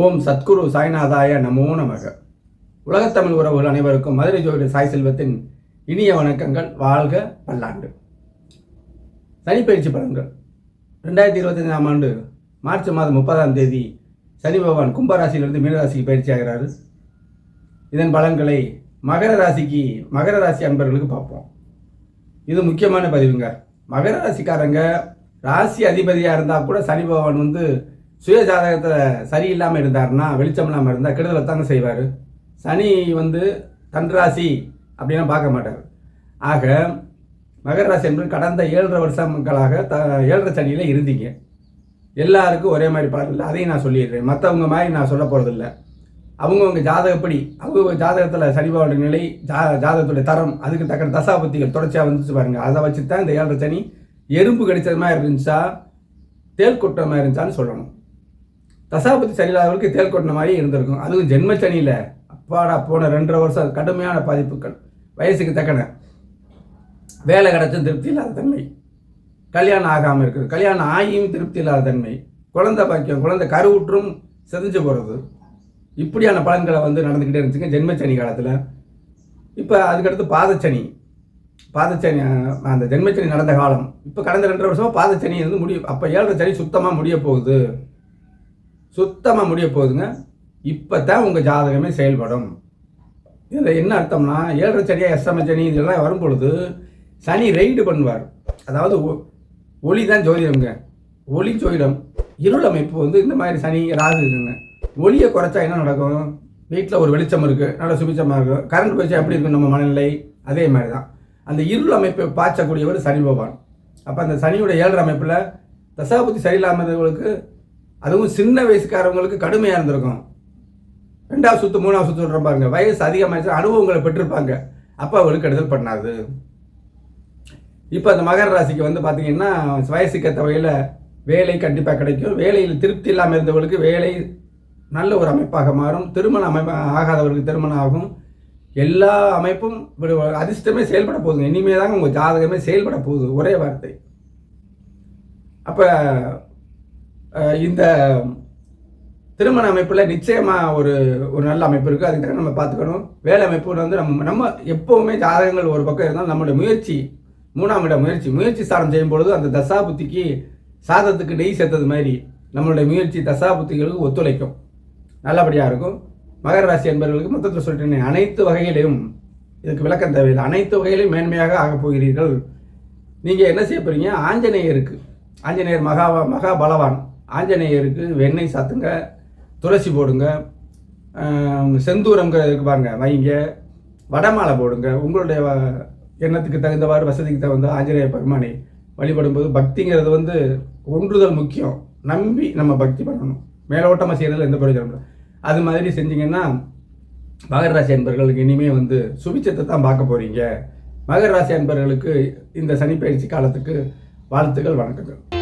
ஓம் சத்குரு சாய்நாதாய நமோ நமக. உலகத்தமிழ் உறவுகள் அனைவருக்கும் மதுரை ஜோதி சாய் செல்வத்தின் இனிய வணக்கங்கள். வாழ்க பல்லாண்டு சனிப்பயிற்சி பலன்கள். ரெண்டாயிரத்தி இருபத்தஞ்சாம் ஆண்டு மார்ச் மாதம் முப்பதாம் தேதி சனி பகவான் கும்பராசியிலிருந்து மீனராசிக்கு பயிற்சி ஆகிறாரு. இதன் பலன்களை மகர ராசிக்கு மகர ராசி அன்பர்களுக்கு பார்ப்போம். இது முக்கியமான பதிவுங்க. மகர ராசிக்காரங்க ராசி அதிபதியாக இருந்தால் கூட சனி பகவான் வந்து சுய ஜாதகத்தில் சரியில்லாமல் இருந்தாருன்னா வெளிச்சம் இல்லாமல் இருந்தால் கெடுதலை தாங்க செய்வார். சனி வந்து தன்ராசி அப்படின்னு பார்க்க மாட்டார். ஆக மகர ராசி என்பது கடந்த ஏழரை வருஷங்களாக த ஏழரை சனியில் இருந்தீங்க. எல்லாருக்கும் ஒரே மாதிரி பலன் இல்லை. அதையும் நான் சொல்லிடுறேன். மற்றவங்க மாதிரி நான் சொல்ல போகிறதில்ல அவங்கவுங்க ஜாதகப்படி அவங்க ஜாதகத்தில் சனி நிலை ஜா ஜாதகத்துடைய தரம் அதுக்கு தக்க தசாபத்திகள் தொடர்ச்சியாக வந்துச்சு பாருங்கள் அதை வச்சு தான் இந்த ஏழரை சனி எறும்பு கடிச்சது மாதிரி இருந்துச்சா தேல் கொட்டுற மாதிரி இருந்துச்சான்னு சொல்லணும். தசாபத்தி சரியில்லாதவர்களுக்கு தேல் கொட்டின மாதிரி இருந்திருக்கும். அதுவும் ஜென்மச்சனியில் அப்பாடா போன ரெண்டரை வருஷம் கடுமையான பாதிப்புகள். வயசுக்கு தக்கன. வேலை கிடச்சும் திருப்தி இல்லாத தன்மை. கல்யாணம் ஆகாமல் இருக்குது. கல்யாணம் ஆகியும் திருப்தி இல்லாத தன்மை. குழந்தை பாக்கியம் குழந்தை கருவுற்றும் செதஞ்சு போகிறது இப்படியான பலன்களை வந்து நடந்துக்கிட்டே இருந்துச்சுங்க ஜென்மச்சனி காலத்தில். இப்போ அதுக்கடுத்து பாதச்சனி. பாதச்சனி அந்த ஜென்மச்சனி நடந்த காலம். இப்போ கடந்த ரெண்டரை வருஷமாக பாதச்சனி வந்து முடிய அப்போ ஏழரை சனி சுத்தமாக முடிய போகுது. சுத்தமாக முடிய போகுதுங்க. இப்போ தான் உங்கள் ஜாதகமே செயல்படும். இதில் என்ன அர்த்தம்னா ஏழரை சனியாக எஸ்எம் சனி இதெல்லாம் வரும் பொழுது சனி ரெய்டு பண்ணுவார். அதாவது ஒ- ஒளி தான் ஜோதிடம்ங்க. ஒளி ஜோதிடம். இருள் அமைப்பு வந்து இந்த மாதிரி சனி ராகு இருக்குங்க. ஒளியை குறைச்சா என்ன நடக்கும்? வீட்டில் ஒரு வெளிச்சம் இருக்குது நல்ல சுபிச்சமாக இருக்கும். கரண்ட் போயிடுச்சா எப்படி இருக்கும் நம்ம மனநிலை. அதே மாதிரி தான் அந்த இருள் அமைப்பை பாய்ச்சக்கூடியவர் சனி பகவான். அப்போ அந்த சனியோட ஏழரை அமைப்பில் தசாபுத்தி சரியில்லாமவங்களுக்கு அதுவும் சின்ன வயசுக்காரவங்களுக்கு கடுமையாக இருந்திருக்கும். ரெண்டாவது சுத்து மூணாவது சுத்து விடுற பாருங்க. வயசு அதிகமாகிடுச்சு அனுபவங்களை பெற்றிருப்பாங்க. அப்போ அவங்களுக்கு கெடுதல் பண்ணாது இப்போ அந்த மகர ராசிக்கு வந்து பார்த்தீங்கன்னா வயசுக்கு வகையில் வேலை கண்டிப்பாக கிடைக்கும். வேலையில் திருப்தி இல்லாமல் இருந்தவர்களுக்கு வேலை நல்ல ஒரு அமைப்பாக மாறும். திருமணம் அமைப்பு ஆகாதவர்களுக்கு திருமணம் ஆகும். எல்லா அமைப்பும் அதிர்ஷ்டமே செயல்பட போகுதுங்க இனிமே தாங்க உங்கள் ஜாதகமே செயல்பட போகுது. ஒரே வார்த்தை. அப்போ இந்த திருமண அமைப்பில் நிச்சயமாக ஒரு ஒரு நல்ல அமைப்பு இருக்குது அதுக்கு தக்க நம்ம பார்த்துக்கணும். வேலை அமைப்பு வந்து நம்ம நம்ம எப்போவுமே ஜாதகங்கள் ஒரு பக்கம் இருந்தாலும் நம்மளுடைய முயற்சி மூணாம் இட முயற்சி முயற்சி சாரம் செய்யும் பொழுது அந்த தசாபுத்திக்கு சாதத்துக்கு நெய் சேர்த்தது மாதிரி நம்மளுடைய முயற்சி தசாபுத்திகளுக்கு ஒத்துழைக்கும். நல்லபடியாக இருக்கும். மகர ராசி என்பவர்களுக்கு மொத்தத்தில் சொல்லிட்டேன் அனைத்து வகையிலையும் இதுக்கு விளக்கம் தேவையில்லை. அனைத்து வகையிலையும் மேன்மையாக ஆகப் போகிறீர்கள். நீங்கள் என்ன செய்ய போகிறீங்க ஆஞ்சநேயருக்கு. ஆஞ்சநேயர் மகா மகா பலவான். ஆஞ்சநேயருக்கு வெண்ணெய் சாத்துங்க துளசி போடுங்க ஆம், செந்தூரம்ங்கிற இருக்கு பாருங்க வைங்க வடமாலை போடுங்க. உங்களுடைய எண்ணத்துக்கு தகுந்தவாறு வசதிக்கு தகுந்த ஆஞ்சநேய பெருமானை வழிபடும்போது பக்திங்கிறது வந்து ஒன்றுதல் முக்கியம். நம்பி நம்ம பக்தி பண்ணணும். மேலோட்டமாக செய்கிறதுல எந்த பிரயோஜனம் இல்லை. அது மாதிரி செஞ்சீங்கன்னா மகர ராசி அன்பர்களுக்கு இனிமேல் வந்து சுபிச்சத்தை தான் பார்க்க போகிறீங்க மகர ராசி அன்பர்களுக்கு இந்த சனிப்பயிற்சி காலத்துக்கு வாழ்த்துக்கள் வணக்கங்கள்.